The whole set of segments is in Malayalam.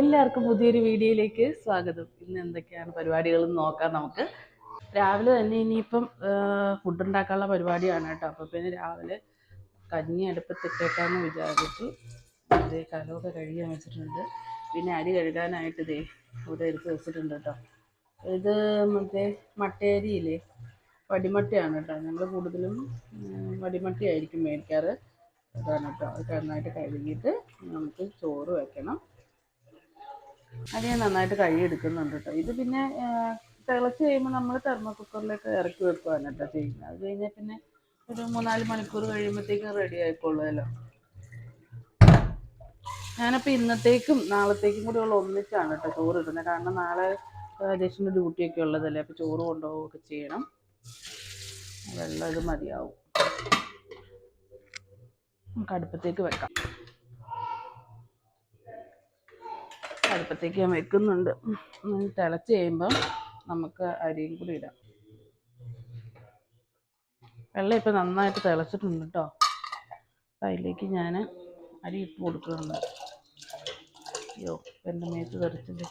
എല്ലാവർക്കും പുതിയൊരു വീഡിയോയിലേക്ക് സ്വാഗതം. ഇന്ന് എന്തൊക്കെയാണ് പരിപാടികളെന്ന് നോക്കാം നമുക്ക്. രാവിലെ തന്നെ ഇനിയിപ്പം ഫുഡ് ഉണ്ടാക്കാനുള്ള പരിപാടിയാണ് കേട്ടോ. അപ്പോൾ പിന്നെ രാവിലെ കഞ്ഞി അടുപ്പത്തിട്ടേക്കാന്ന് വിചാരിച്ചു ഇതേ കലമൊക്കെ കഴുകാൻ വെച്ചിട്ടുണ്ട്. പിന്നെ അരി കഴുകാനായിട്ട് ഇതേ ഇവിടെ എടുത്ത് വെച്ചിട്ടുണ്ട് കേട്ടോ. ഇത് മറ്റേ മട്ടയരിയില്ലേ വടിമട്ടയാണ് കേട്ടോ. ഞങ്ങൾ കൂടുതലും വടിമട്ടി വടിമട്ടയായിരിക്കും മേടിക്കാറ്. അതാണ് കേട്ടോ. അത് നന്നായിട്ട് കഴുകിയിട്ട് നമുക്ക് ചോറ് വെക്കണം. അത് ഞാൻ നന്നായിട്ട് കഴുകിയെടുക്കുന്നുണ്ട് കേട്ടോ ഇത് പിന്നെ തിളച്ച് കഴിയുമ്പോൾ നമ്മൾ തെർമോ കുക്കറിലേക്ക് ഇറക്കി വെക്കുകയാണ് കേട്ടോ ചെയ്യുന്നത്. അത് കഴിഞ്ഞാൽ പിന്നെ ഒരു മൂന്നാൽ മണിക്കൂർ കഴിയുമ്പോഴത്തേക്കും റെഡി ആയിക്കോളുമല്ലോ ഞാനപ്പോൾ ഇന്നത്തേക്കും നാളത്തേക്കും കൂടി ഉള്ള ഒന്നിച്ചാണ് കേട്ടോ ചോറ് ഇടുന്നത് കാരണം നാളെ രാജേഷിന്റെ ഡ്യൂട്ടിയൊക്കെ ഉള്ളതല്ലേ അപ്പോൾ ചോറ് കൊണ്ടുപോവുകയൊക്കെ ചെയ്യണം. വെള്ളം ഇത് മതിയാവും. നമുക്ക് അടുപ്പത്തേക്ക് വെക്കാം. അടുപ്പത്തേക്ക് ഞാൻ വെക്കുന്നുണ്ട്. തിളച്ച് കഴിയുമ്പം നമുക്ക് അരിയും കൂടി ഇടാം. വെള്ളം ഇപ്പം നന്നായിട്ട് തിളച്ചിട്ടുണ്ട് കേട്ടോ അതിലേക്ക് ഞാൻ അരി ഇട്ട് കൊടുക്കുന്നുണ്ട്. അയ്യോ എന്റെ മേത്ത് തെറിച്ചില്ലേ?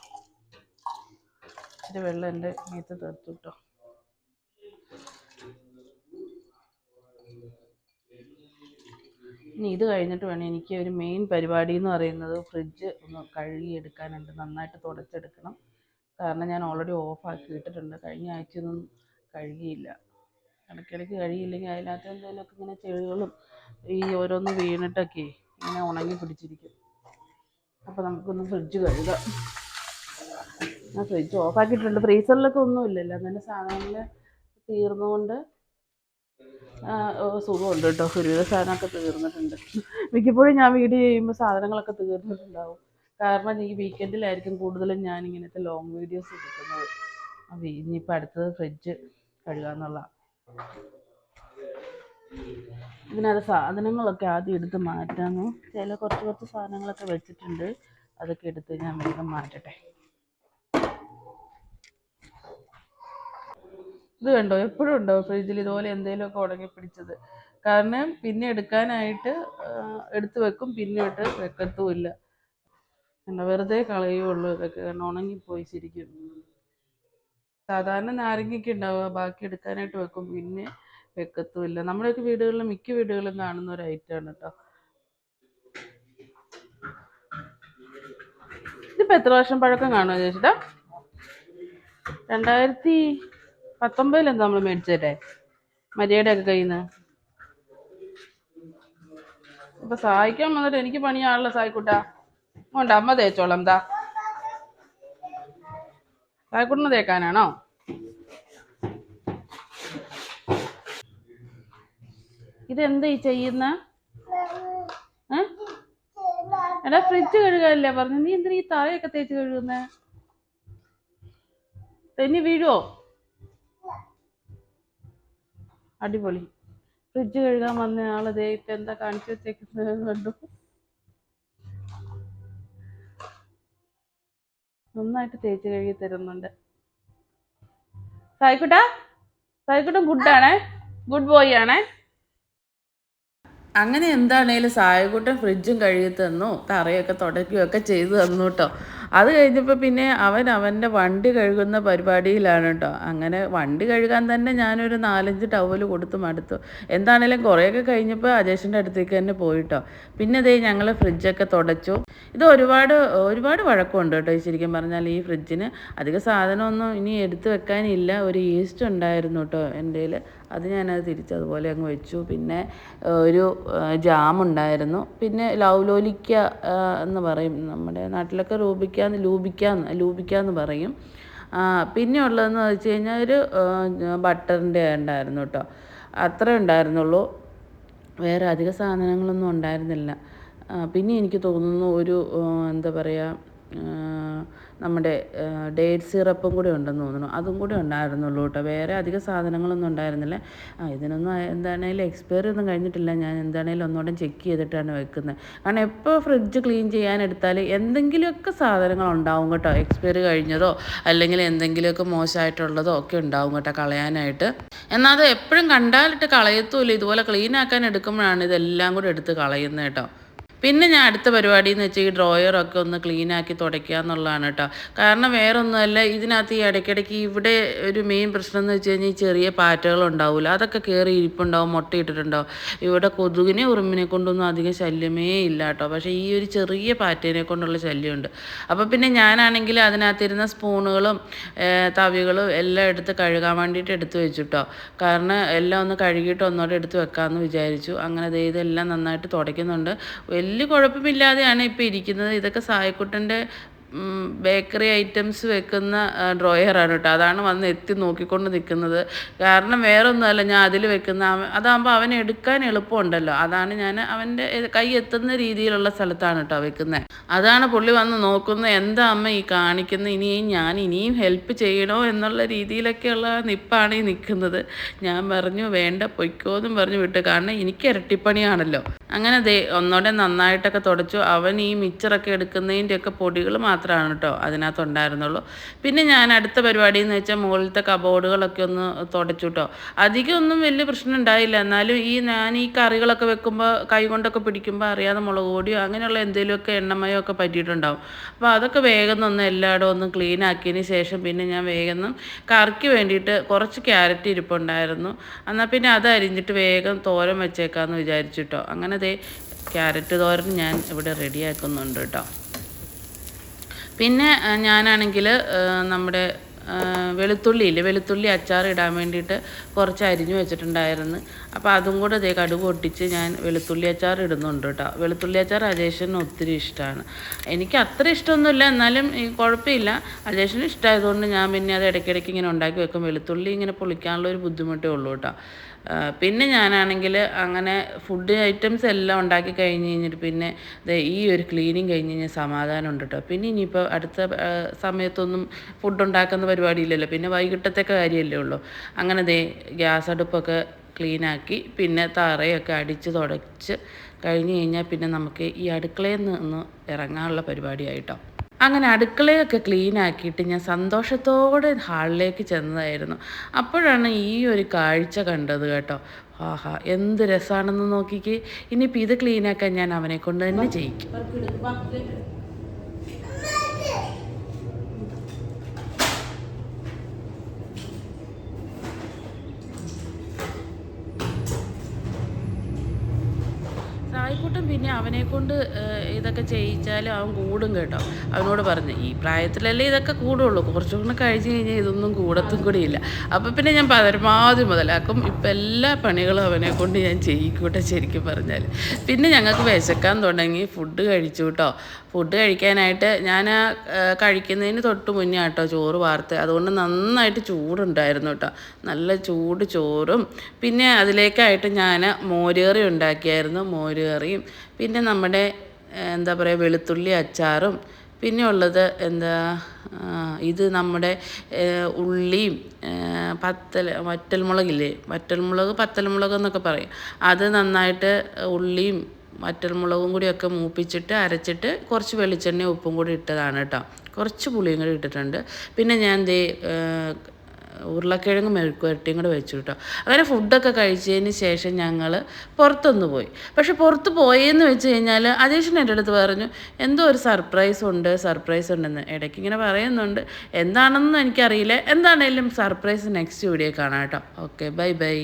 ഇച്ചിരി വെള്ളം എന്റെ മേത്ത് തെറിച്ചു കേട്ടോ ഇനി ഇത് കഴിഞ്ഞിട്ട് വേണം എനിക്ക് ഒരു മെയിൻ പരിപാടി എന്ന് പറയുന്നത് ഫ്രിഡ്ജ് ഒന്ന് കഴുകിയെടുക്കാനുണ്ട്. നന്നായിട്ട് തുടച്ചെടുക്കണം. കാരണം ഞാൻ ഓൾറെഡി ഓഫാക്കി ഇട്ടിട്ടുണ്ട്. കഴിഞ്ഞ ആഴ്ചയൊന്നും കഴുകിയില്ല. ഇടയ്ക്കിടയ്ക്ക് കഴുകിയില്ലെങ്കിൽ അതിനകത്ത് എന്തെങ്കിലുമൊക്കെ ഇങ്ങനെ ചെളികളും ഈ ഓരോന്ന് വീണിട്ടൊക്കെ ഇങ്ങനെ ഉണങ്ങി പിടിച്ചിരിക്കും. അപ്പോൾ നമുക്കൊന്ന് ഫ്രിഡ്ജ് കഴുകാം. ഞാൻ ഫ്രിഡ്ജ് ഓഫാക്കിയിട്ടുണ്ട് ഫ്രീസറിലൊക്കെ ഒന്നും ഇല്ലല്ലോ അങ്ങനെ സാധനങ്ങൾ തീർന്നുകൊണ്ട് സുഖമുണ്ട് കേട്ടോ. ഒരുവിധ സാധനമൊക്കെ തീർന്നിട്ടുണ്ട്. മിക്കപ്പോഴും ഞാൻ വീഡിയോ ചെയ്യുമ്പോൾ സാധനങ്ങളൊക്കെ തീർന്നിട്ടുണ്ടാവും. കാരണം ഈ വീക്കെൻഡിലായിരിക്കും കൂടുതലും ഞാൻ ഇങ്ങനത്തെ ലോങ് വീഡിയോസ് എടുക്കുന്നത്. ഇനിയിപ്പോൾ അടുത്തത് ഫ്രിഡ്ജ് കഴുകാന്നുള്ള. ഇതിനകത്ത് സാധനങ്ങളൊക്കെ ആദ്യം എടുത്ത് മാറ്റാമെന്ന് ചില കുറച്ച് കുറച്ച് സാധനങ്ങളൊക്കെ വെച്ചിട്ടുണ്ട്. അതൊക്കെ എടുത്ത് ഞാൻ വേഗം മാറ്റട്ടെ. ഇത് കണ്ടോ? എപ്പോഴും ഉണ്ടോ ഫ്രിഡ്ജിൽ ഇതുപോലെ എന്തെങ്കിലുമൊക്കെ ഉണങ്ങി പിടിച്ചത്? കാരണം പിന്നെ എടുക്കാനായിട്ട് എടുത്ത് വെക്കും പിന്നെ ഇട്ട് വെക്കത്തുമില്ല. എന്താ വെറുതെ കളയുള്ളൂ ഇതൊക്കെ. കാരണം ഉണങ്ങിപ്പോയി ശരിക്കും. സാധാരണ നാരങ്ങയ്ക്ക് ഉണ്ടാവുക. ബാക്കി എടുക്കാനായിട്ട് വെക്കും. പിന്നെ വെക്കത്തുമില്ല. നമ്മുടെയൊക്കെ വീടുകളിൽ മിക്ക വീടുകളിലും കാണുന്ന ഒരു ഐറ്റമാണ് കേട്ടോ ഇതിപ്പോൾ എത്ര വർഷം പഴക്കം കാണുമോ ചേച്ചിട്ടാ രണ്ടായിരത്തി പത്തൊമ്പതിലെന്താ നമ്മൾ മേടിച്ചതല്ലേ മരിയയുടെ ഒക്കെ കയ്യിൽ ഇപ്പൊ സഹായിക്കാൻ വന്നിട്ട് എനിക്ക് പണിയാണല്ലോ സായിക്കുട്ട. ഉണ്ട് അമ്മ തേച്ചോളാം എന്താ സായിക്കുട്ടിന് തേക്കാനാണോ? ഇതെന്താ ഈ ചെയ്യുന്ന? എടാ ഫ്രിഡ്ജ് കഴുകാനല്ലേ പറഞ്ഞു. നീ എന്തിനാ ഈ താഴെയൊക്കെ തേച്ച് കഴുകുന്നേ? തെന്നി വീഴുവോ? അടിപൊളി. ഫ്രിഡ്ജ് കഴുകാൻ വന്ന ആൾ ദേ ഇപ്പൊ എന്താ കാണിച്ചു വെച്ചേക്കുന്നത് കണ്ടു. നന്നായിട്ട് തേച്ച് കഴുകി തരുന്നുണ്ട്. സായിക്കുട്ടാ? ഗുഡ് ആണേ? ഗുഡ് ബോയ് ആണേ? അങ്ങനെ എന്താണേലും സായകുട്ടൻ ഫ്രിഡ്ജും കഴുകി തന്നു തറയൊക്കെ തുടയ്ക്കുകയൊക്കെ ചെയ്തു തന്നു കേട്ടോ അത് കഴിഞ്ഞപ്പോൾ പിന്നെ അവൻ അവന്റെ വണ്ടി കഴുകുന്ന പരിപാടിയിലാണ് കേട്ടോ അങ്ങനെ വണ്ടി കഴുകാൻ തന്നെ ഞാനൊരു നാലഞ്ച് ടവൽ കൊടുത്ത് മടുത്തു. എന്താണേലും കുറേയൊക്കെ കഴിഞ്ഞപ്പോൾ അജേഷിന്റെ അടുത്തേക്ക് തന്നെ പോയിട്ടോ പിന്നെ ദേ ഞങ്ങൾ ഫ്രിഡ്ജൊക്കെ തുടച്ചു. ഇത് ഒരുപാട് ഒരുപാട് വഴക്കമുണ്ട് കേട്ടോ ശരിക്കും പറഞ്ഞാൽ ഈ ഫ്രിഡ്ജിന് അധിക സാധനമൊന്നും ഇനി എടുത്തു വെക്കാനില്ല. ഒരു ഈസ്റ്റ് ഉണ്ടായിരുന്നു കേട്ടോ എന്റെ അത് ഞാനത് തിരിച്ച് അതുപോലെ അങ്ങ് വെച്ചു. പിന്നെ ഒരു ജാം ഉണ്ടായിരുന്നു. പിന്നെ ലൗലോലിക്ക എന്ന് പറയും. നമ്മുടെ നാട്ടിലൊക്കെ റൂബിക്കാന്ന് ലൂബിക്കാന്ന് ലൂബിക്കാന്ന് പറയും. പിന്നെ ഉള്ളതെന്ന് വെച്ച് കഴിഞ്ഞാൽ ഒരു ബട്ടറിന്റെ ഉണ്ടായിരുന്നു കേട്ടോ അത്രേ ഉണ്ടായിരുന്നുള്ളൂ. വേറെ അധിക സാധനങ്ങളൊന്നും ഉണ്ടായിരുന്നില്ല. പിന്നെ എനിക്ക് തോന്നുന്നു ഒരു എന്താ പറയുക നമ്മുടെ ഡേറ്റ് സിറപ്പും കൂടി ഉണ്ടെന്ന് തോന്നുന്നു. അതും കൂടി ഉണ്ടായിരുന്നുള്ളൂ കേട്ടോ. വേറെ അധിക സാധനങ്ങളൊന്നും ഉണ്ടായിരുന്നില്ല. ആ ഇതിനൊന്നും എന്താണേലും എക്സ്പയറി ഒന്നും കഴിഞ്ഞിട്ടില്ല. ഞാൻ എന്താണേലും ഒന്നുകൂടെ ചെക്ക് ചെയ്തിട്ടാണ് വെക്കുന്നത്. കാരണം എപ്പോൾ ഫ്രിഡ്ജ് ക്ലീൻ ചെയ്യാൻ എടുത്താൽ എന്തെങ്കിലുമൊക്കെ സാധനങ്ങൾ ഉണ്ടാവും കേട്ടോ. എക്സ്പയറി കഴിഞ്ഞതോ അല്ലെങ്കിൽ എന്തെങ്കിലുമൊക്കെ മോശമായിട്ടുള്ളതോ ഒക്കെ ഉണ്ടാവും കേട്ടോ കളയാനായിട്ട്. എന്നാൽ അത് എപ്പോഴും കണ്ടാലിട്ട് കളയത്തുമില്ല. ഇതുപോലെ ക്ലീൻ ആക്കാൻ എടുക്കുമ്പോഴാണ് ഇതെല്ലാം കൂടി എടുത്ത് കളയുന്നത് കേട്ടോ. പിന്നെ ഞാൻ അടുത്ത പരിപാടി എന്ന് വെച്ചാൽ ഈ ഡ്രോയറൊക്കെ ഒന്ന് ക്ലീൻ ആക്കി തുടയ്ക്കുക എന്നുള്ളതാണ് കേട്ടോ. കാരണം വേറെ ഒന്നുമല്ല ഇതിനകത്ത് ഈ ഇടയ്ക്കിടയ്ക്ക് ഇവിടെ ഒരു മെയിൻ പ്രശ്നം എന്ന് വെച്ച് കഴിഞ്ഞാൽ ഈ ചെറിയ പാറ്റകൾ ഉണ്ടാവില്ല അതൊക്കെ കയറി ഇരിപ്പുണ്ടാവും മുട്ടയിട്ടിട്ടുണ്ടാവും ഇവിടെ കൊതുകിനെ ഉറുമ്പിനെ കൊണ്ടൊന്നും അധികം ശല്യമേ ഇല്ല കേട്ടോ. പക്ഷേ ഈ ഒരു ചെറിയ പാറ്റേനെ കൊണ്ടുള്ള ശല്യമുണ്ട്. അപ്പോൾ പിന്നെ ഞാനാണെങ്കിൽ അതിനകത്തിരുന്ന സ്പൂണുകളും തവികളും എല്ലാം എടുത്ത് കഴുകാൻ വേണ്ടിയിട്ട് എടുത്ത് വെച്ചിട്ടോ കാരണം എല്ലാം ഒന്ന് കഴുകിയിട്ട് ഒന്നോടെ എടുത്ത് വെക്കാമെന്ന് വിചാരിച്ചു. അങ്ങനെ ഇതെല്ലാം നന്നായിട്ട് തുടയ്ക്കുന്നുണ്ട്. വലിയ കുഴപ്പമില്ലാതെയാണ് ഇപ്പോൾ ഇരിക്കുന്നത്. ഇതൊക്കെ സായക്കുട്ടന്റെ ബേക്കറി ഐറ്റംസ് വെക്കുന്ന ഡ്രോയറാണ് കേട്ടോ. അതാണ് വന്ന് എത്തി നോക്കിക്കൊണ്ട് നിൽക്കുന്നത് കാരണം വേറൊന്നുമല്ല ഞാൻ അതിൽ വെക്കുന്ന അതാകുമ്പോൾ അവൻ എടുക്കാൻ എളുപ്പമുണ്ടല്ലോ. അതാണ് ഞാൻ അവന്റെ കൈ എത്തുന്ന രീതിയിലുള്ള സ്ഥലത്താണ് കേട്ടോ വെക്കുന്നത് അതാണ് പുള്ളി വന്ന് നോക്കുന്നത്. എന്താ അമ്മ ഈ കാണിക്കുന്നത്? ഇനിയും ഞാൻ ഇനിയും ഹെൽപ്പ് ചെയ്യണോ എന്നുള്ള രീതിയിലൊക്കെയുള്ള നിപ്പാണ് ഈ നിൽക്കുന്നത്. ഞാൻ പറഞ്ഞു വേണ്ട പൊയ്ക്കോ എന്നും പറഞ്ഞു വിട്ടു. കാരണം എനിക്ക് ഇരട്ടിപ്പണിയാണല്ലോ. അങ്ങനെ ദേ ഒന്നോടെ നന്നായിട്ടൊക്കെ തുടച്ചു. അവൻ ഈ മിച്ചറൊക്കെ എടുക്കുന്നതിന്റെയൊക്കെ പൊടികൾ മാത്രമാണ് കേട്ടോ അതിനകത്തുണ്ടായിരുന്നുള്ളൂ. പിന്നെ ഞാൻ അടുത്ത പരിപാടി എന്ന് വെച്ചാൽ മുകളിലത്തെ കബോർഡുകളൊക്കെ ഒന്ന് തുടച്ചു കേട്ടോ അധികം ഒന്നും വലിയ പ്രശ്നം ഉണ്ടായില്ല. എന്നാലും ഈ ഞാൻ ഈ കറികളൊക്കെ വെക്കുമ്പോൾ കൈ കൊണ്ടൊക്കെ പിടിക്കുമ്പോൾ അറിയാതെ മുളക് പൊടിയോ അങ്ങനെയുള്ള എന്തെങ്കിലുമൊക്കെ എണ്ണമയോ ഒക്കെ പറ്റിയിട്ടുണ്ടാവും. അപ്പോൾ അതൊക്കെ വേഗം ഒന്ന് എല്ലായിടും ഒന്ന് ക്ലീൻ ആക്കിയതിന് ശേഷം പിന്നെ ഞാൻ വേഗം കറിക്ക് വേണ്ടിയിട്ട് കുറച്ച് ക്യാരറ്റ് ഇരിപ്പുണ്ടായിരുന്നു. എന്നാൽ പിന്നെ അത് അരിഞ്ഞിട്ട് വേഗം തോരൻ വെച്ചേക്കാമെന്ന് വിചാരിച്ചിട്ടോ അങ്ങനെ ദേ ക്യാരറ്റ് തോരൻ ഞാൻ ഇവിടെ റെഡിയാക്കുന്നുണ്ട് കേട്ടോ പിന്നെ ഞാനാണെങ്കിൽ നമ്മുടെ വെളുത്തുള്ളിയിൽ വെളുത്തുള്ളി അച്ചാർ ഇടാൻ വേണ്ടിയിട്ട് കുറച്ച് അരിഞ്ഞു വെച്ചിട്ടുണ്ടായിരുന്നു. അപ്പോൾ അതും കൂടെ അതേ കടുക് പൊട്ടിച്ച് ഞാൻ വെളുത്തുള്ളി അച്ചാർ ഇടുന്നുണ്ട് കേട്ടോ വെളുത്തുള്ളി അച്ചാർ അജേഷന് ഒത്തിരി ഇഷ്ടമാണ് എനിക്ക് അത്ര ഇഷ്ടമൊന്നുമില്ല എന്നാലും കുഴപ്പമില്ല. അജേഷന് ഇഷ്ടമായതുകൊണ്ട് ഞാൻ പിന്നെ അത് ഇടയ്ക്കിടയ്ക്ക് ഇങ്ങനെ ഉണ്ടാക്കി വെക്കും. വെളുത്തുള്ളി ഇങ്ങനെ പൊളിക്കാനുള്ള ഒരു ബുദ്ധിമുട്ടേ ഉള്ളൂ കേട്ടോ പിന്നെ ഞാനാണെങ്കിൽ അങ്ങനെ ഫുഡ് ഐറ്റംസ് എല്ലാം ഉണ്ടാക്കി കഴിഞ്ഞ് കഴിഞ്ഞിട്ട് പിന്നെ ഈ ഒരു ക്ലീനിങ് കഴിഞ്ഞ് കഴിഞ്ഞാൽ സമാധാനം ഉണ്ട് കേട്ടോ പിന്നെ ഇനിയിപ്പോൾ അടുത്ത സമയത്തൊന്നും ഫുഡ് ഉണ്ടാക്കുന്ന പരിപാടിയില്ലല്ലോ പിന്നെ വൈകിട്ടത്തെ കാര്യമല്ലേ ഉള്ളൂ. അങ്ങനെ ദേ ഗ്യാസ് അടുപ്പൊക്കെ ക്ലീനാക്കി പിന്നെ തറയൊക്കെ അടിച്ച് തുടച്ച് കഴിഞ്ഞ് കഴിഞ്ഞാൽ പിന്നെ നമുക്ക് ഈ അടുക്കളയിൽ നിന്ന് ഇറങ്ങാനുള്ള പരിപാടിയായിട്ടോ അങ്ങനെ അടുക്കളയൊക്കെ ക്ലീൻ ആക്കിയിട്ട് ഞാൻ സന്തോഷത്തോടെ ഹാളിലേക്ക് ചെന്നതായിരുന്നു. അപ്പോഴാണ് ഈ ഒരു കാഴ്ച കണ്ടത് കേട്ടോ. ആഹാ എന്ത് രസമാണെന്ന് നോക്കിക്ക്. ഇനിയിപ്പോൾ ഇത് ക്ലീനാക്കാൻ ഞാൻ അവനെ കൊണ്ട് തന്നെ ചെയ്യിക്കും സായിക്കുട്ടൻ പിന്നെ അവനെ കൊണ്ട് ഇതൊക്കെ ചെയ്യിച്ചാലും അവൻ കൂടും കേട്ടോ. അവനോട് പറഞ്ഞു ഈ പ്രായത്തിലല്ലേ ഇതൊക്കെ കൂടുള്ളൂ. കുറച്ചുകൂടെ കഴിഞ്ഞ് കഴിഞ്ഞാൽ ഇതൊന്നും കൂടത്തും കൂടി ഇല്ല. അപ്പോൾ പിന്നെ ഞാൻ പരമാവധി മുതലാക്കും. ഇപ്പം എല്ലാ പണികളും അവനെ കൊണ്ട് ഞാൻ ചെയ്യിക്കൂട്ടെ ശരിക്കും പറഞ്ഞാൽ പിന്നെ ഞങ്ങൾക്ക് വിശക്കാൻ തുടങ്ങി. ഫുഡ് കഴിച്ചു കേട്ടോ. ഫുഡ് കഴിക്കാനായിട്ട് ഞാൻ കഴിക്കുന്നതിന് തൊട്ട് മുന്നേ കേട്ടോ ചോറ് വാർത്ത്. അതുകൊണ്ട് നന്നായിട്ട് ചൂടുണ്ടായിരുന്നു കേട്ടോ. നല്ല ചൂട് ചോറും. പിന്നെ അതിലേക്കായിട്ട് ഞാൻ മോരുകറി ഉണ്ടാക്കിയായിരുന്നു. മോരുകറിയും പിന്നെ നമ്മുടെ എന്താ പറയുക വെളുത്തുള്ളി അച്ചാറും പിന്നെ ഉള്ളത് എന്താ ഇത് നമ്മുടെ ഉള്ളിയും പത്തൽ വറ്റൽമുളകില്ലേ വറ്റൽമുളക് പത്തൽമുളക് എന്നൊക്കെ പറയും. അത് നന്നായിട്ട് ഉള്ളിയും വറ്റൽമുളകും കൂടിയൊക്കെ മൂപ്പിച്ചിട്ട് അരച്ചിട്ട് കുറച്ച് വെളിച്ചെണ്ണയും ഉപ്പും കൂടി ഇട്ടതാണ് കേട്ടോ. കുറച്ച് പുളിയും കൂടി ഇട്ടിട്ടുണ്ട്. പിന്നെ ഞാൻ ദേ ഉരുളക്കിഴങ്ങ് മെഴുക്കുവരട്ടിയും കൂടെ വെച്ചു കേട്ടോ. അങ്ങനെ ഫുഡൊക്കെ കഴിച്ചതിന് ശേഷം ഞങ്ങൾ പുറത്തൊന്ന് പോയി. പക്ഷെ പുറത്ത് പോയെന്ന് വെച്ച് കഴിഞ്ഞാൽ അജേഷൻ എന്റെ അടുത്ത് പറഞ്ഞു എന്തോ ഒരു സർപ്രൈസ് ഉണ്ട് സർപ്രൈസ് ഉണ്ടെന്ന്. ഇടയ്ക്ക് ഇങ്ങനെ പറയുന്നുണ്ട്. എന്താണെന്നും എനിക്കറിയില്ല. എന്താണേലും സർപ്രൈസ് നെക്സ്റ്റ് വീഡിയോ കാണാം കേട്ടോ. Okay bye bye